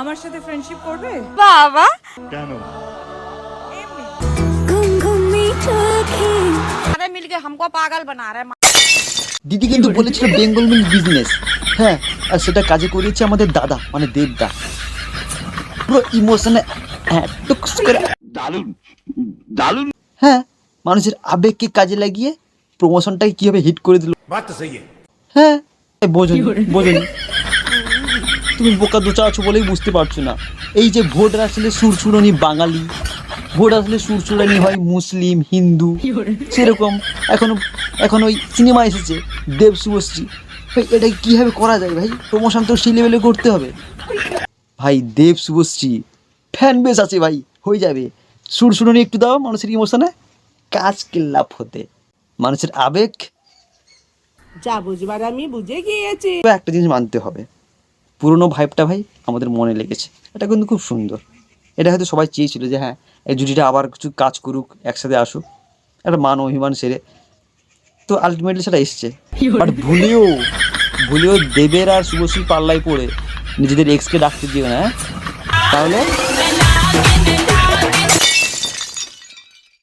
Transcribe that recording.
আমার সাথে ফ্রেন্ডশিপ করবে? বাবা। কেন? মিলকে হামকো পাগল বানা রে দিদি কিন্তু বলেছিল বেঙ্গল মিল বিজনেস হ্যাঁ আর সেটা কাজে করিয়েছে আমাদের দাদা মানে দেবদা। পুরো ইমোশনে টুকস করে হ্যাঁ মানুষের আবেগকে কাজে লাগিয়ে প্রমোশনটাকে কীভাবে হিট করে দিল। হ্যাঁ বোঝেন বোঝেন তুমি বোকা দোচা আছো বলেই বুঝতে পারছ না। এই যে ভোট আসলে সুরসুরনি বাঙালি ভোট আসলে সুরসুরানি হয় মুসলিম হিন্দু সেরকম। এখন এখন ওই সিনেমা এসেছে দেব শুভশ্রী। ভাই এটা কীভাবে করা যায় ভাই? প্রমোশন তো সেই লেভেলে করতে হবে। ভাই দেব শুভশ্রী ফ্যান বেস আছে ভাই হয়ে যাবে। সুরসুরনি একটু দাও মানুষের ইমোশনে কাজ কিল্লাপ হতে। মানুষের আবেগ। যা বুঝবার আমি বুঝে গিয়েছি। একটা জিনিস মানতে হবে। পুরনো ভাইবটা ভাই আমাদের মনে লেগেছে। এটা কিন্তু খুব সুন্দর। এটা হয়তো সবাই চেয়েছিল যে হ্যাঁ এই জুটিটা আবার কিছু কাজ করুক একসাথে আসুক। একটা মান অভিমান সেরে। তো আলটিমেটলি সেটা এসছে। বাট ভুলেও ভুলেও দেবের আর শুভশ্রী পাল্লায় পড়ে নিজেদের এক্সকে ডাকতে দিও না হ্যাঁ? তাহলে?